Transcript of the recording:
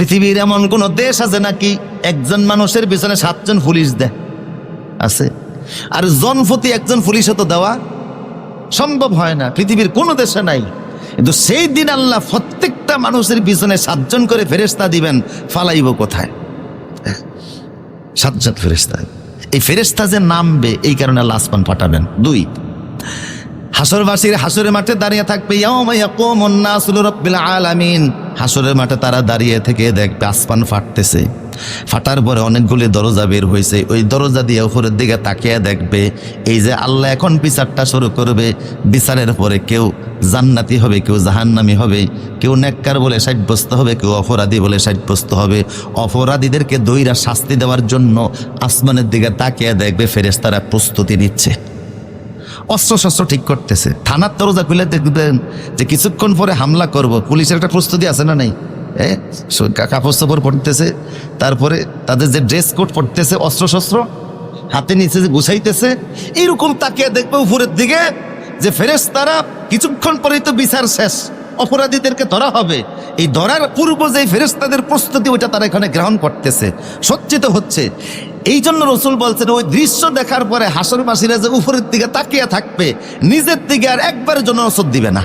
পৃথিবীর এমন কোন দেশ আছে নাকি একজন মানুষের পিছনে সাতজন পুলিশ দেয়? আছে। আর জনপ্রতি একজন পুলিশও তো দেওয়া সম্ভব হয় না। পৃথিবীর কোনো দেশে নাই। কিন্তু সেই দিন আল্লাহ প্রত্যেকটা মানুষের পিছনে সাতজন করে ফেরেস্তা দিবেন, ফালাইব কোথায়? সাতজন ফেরেস্তা এই ফেরেস্তা যে নামবে, এই কারণে আল্লাহ আসমান পাঠাবেন। দুই, হাসরবাসীর হাসরের মাঠে দাঁড়িয়ে থাকবে আলামিন। হাসরের মাঠে তারা দাঁড়িয়ে থেকে দেখবে আসমান ফাটতেছে। ফাটার পরে অনেকগুলি দরজা বের হয়েছে। ওই দরজা দিয়ে উপরের দিকে তাকিয়ে দেখবে, এই যে আল্লাহ এখন বিচারটা শুরু করবে, বিচারের পরে কেউ জান্নাতি হবে, কেউ জাহান্নামি হবে, কেউ নেককার বলে সাব্যস্ত হবে, কেউ অপরাধী বলে সাব্যস্ত হবে। অপরাধীদেরকে দইরা শাস্তি দেওয়ার জন্য আসমানের দিকে তাকিয়ে দেখবে, ফেরেশতারা প্রস্তুতি নিচ্ছে। অস্ত্র শস্ত্র ঠিক করতেছে। থানার দরজা খুলে দেখবেন যে কিছুক্ষণ পরে হামলা করব। পুলিশের একটা প্রস্তুতি আছে না নাই? হ্যাঁ কাপড় চাপড় পরতেছে, তারপরে তাদের যে ড্রেস কোড পরতেছে, অস্ত্রশস্ত্র, হাতে নিচে যে গুছাইতেছে এইরকম তাকিয়ে দেখবে উপরের দিকে যে ফেরেস তারা কিছুক্ষণ পরেই তো বিচার শেষ। অপরাধীদেরকে ধরা হবে। এই ধরার পূর্ব যে ফেরেস্তাদের প্রস্তুতি, ওইটা তারা এখানে গ্রহণ করতেছে। সজ্জিত হচ্ছে এই জন্য রসুল বলছেন, ওই দৃশ্য দেখার পরে হাসর হাসরবাসীরা যে উপরের দিকে তাকিয়ে থাকবে, নিজের দিকে আর একবারের জন্য ওষুধ দিবে না।